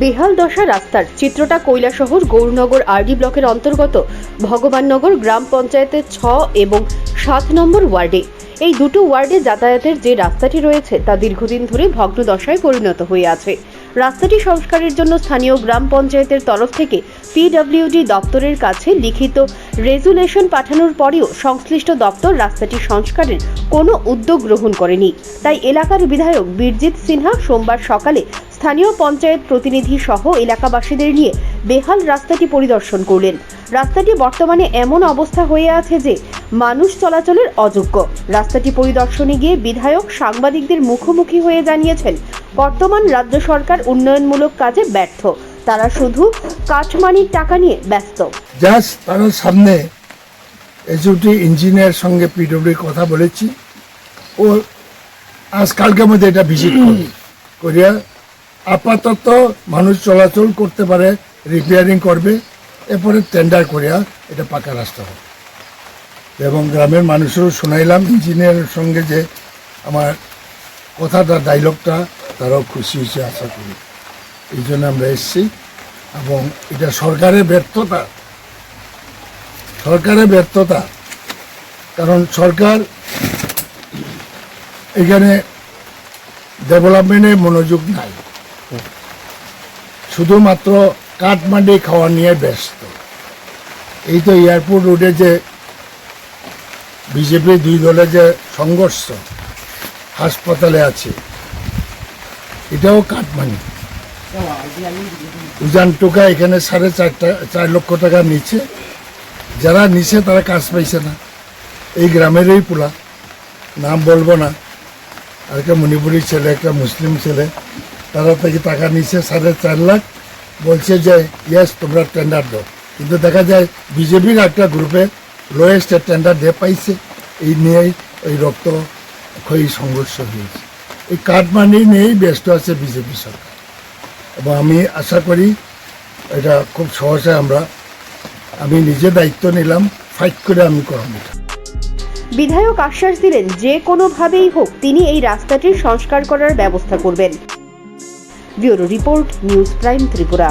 বেহাল দশা রাস্তার। চিত্রটা কৈলাসহর গৌরনগর আরডি ব্লকের অন্তর্গত ভগবাননগর গ্রাম পঞ্চায়েতের ছ এবং সাত নম্বর ওয়ার্ডে। এই দুটো ওয়ার্ডে যাতায়াতের যে রাস্তাটি রয়েছে, তা দীর্ঘদিন ধরে ভগ্ন দশায় পরিণত হয়ে আছে। রাস্তাটি সংস্কারের জন্য স্থানীয় গ্রাম পঞ্চায়েতের তরফ থেকে পিডব্লিউডি দপ্তরের কাছে লিখিত রেজুলেশন পাঠানোর পরেও সংশ্লিষ্ট দপ্তর রাস্তাটি সংস্কারের কোনো উদ্যোগ গ্রহণ করেনি। তাই এলাকার বিধায়ক বীরজিৎ সিনহা সোমবার সকালে স্থানীয় পঞ্চায়েত প্রতিনিধি সহ এলাকাবাসীদের নিয়ে বেহাল রাস্তাটি পরিদর্শন করলেন। রাস্তাটি বর্তমানে এমন অবস্থা হয়ে আছে যে মানুষ চলাচলের অযোগ্য। রাস্তাটি পরিদর্শনে গিয়ে বিধায়ক সাংবাদিকদের মুখোমুখি হয়ে জানিয়েছেন বর্তমান রাজ্য সরকার উন্নয়নমূলক কাজে ব্যর্থ। তারা শুধু কাঠমানির টাকা নিয়ে ব্যস্ত। জাস্ট তার সামনে এসিউটি ইঞ্জিনিয়ার সঙ্গে পিডব্লিউ কথা বলেছি। ও আজকালকের মধ্যে এটা ভিজিট করবে। করিয়া আপাতত মানুষ চলাচল করতে পারে রিপেয়ারিং করবে, এরপরে টেন্ডার করিয়া এটা পাকা রাস্তা হবে। এবং গ্রামের মানুষেরও শোনাইলাম ইঞ্জিনিয়ারের সঙ্গে যে আমার কথাটা ডাইলগটা তারাও খুশি হয়েছে আশা করি। এই জন্য আমরা এসেছি এবং এটা সরকারের ব্যর্থতা। সরকারের ব্যর্থতা। কারণ সরকার এখানে ডেভেলপমেন্টে মনোযোগ নাই। শুধুমাত্র কাঠমান্ডি খাওয়া নিয়ে ব্যস্ত। এই তো এয়ারপোর্ট রোডে যে বিজেপি দুই দলের যে সংঘর্ষ হাসপাতালে আছে, এটাও কাঠমান্ডি। উজান টোকা এখানে সাড়ে চারটা, চার লক্ষ টাকা নিচ্ছে। যারা নিছে তারা কাজ পাইছে না। এই গ্রামেরই পোলা, নাম বলব না। আর একটা মণিপুরি ছেলে, একটা মুসলিম ছেলে তারা থেকে টাকা নিচ্ছে সাড়ে চার লাখ। বলছে যে ইয়েস তোমরা টেন্ডার দাও। কিন্তু দেখা যায়, বিজেপির একটা গ্রুপে লোয়েস্ট টেন্ডার দিয়ে পাইছে। এই নিয়েই ওই রক্ত ক্ষয়ী সংঘর্ষ হয়েছে। এই কাঠমান্ডি নিয়েই ব্যস্ত আছে বিজেপি সরকার। এবং আমি আশা করি, এটা খুব সহজে আমরা, আমি নিজে দায়িত্ব নিলাম ফাইট করে আমি করাবো। বিধায়ক আশ্বাস দিলেন, যে কোনোভাবেই হোক, তিনি এই রাস্তাটির সংস্কার করার ব্যবস্থা করবেন। Bureau report news prime Tripura.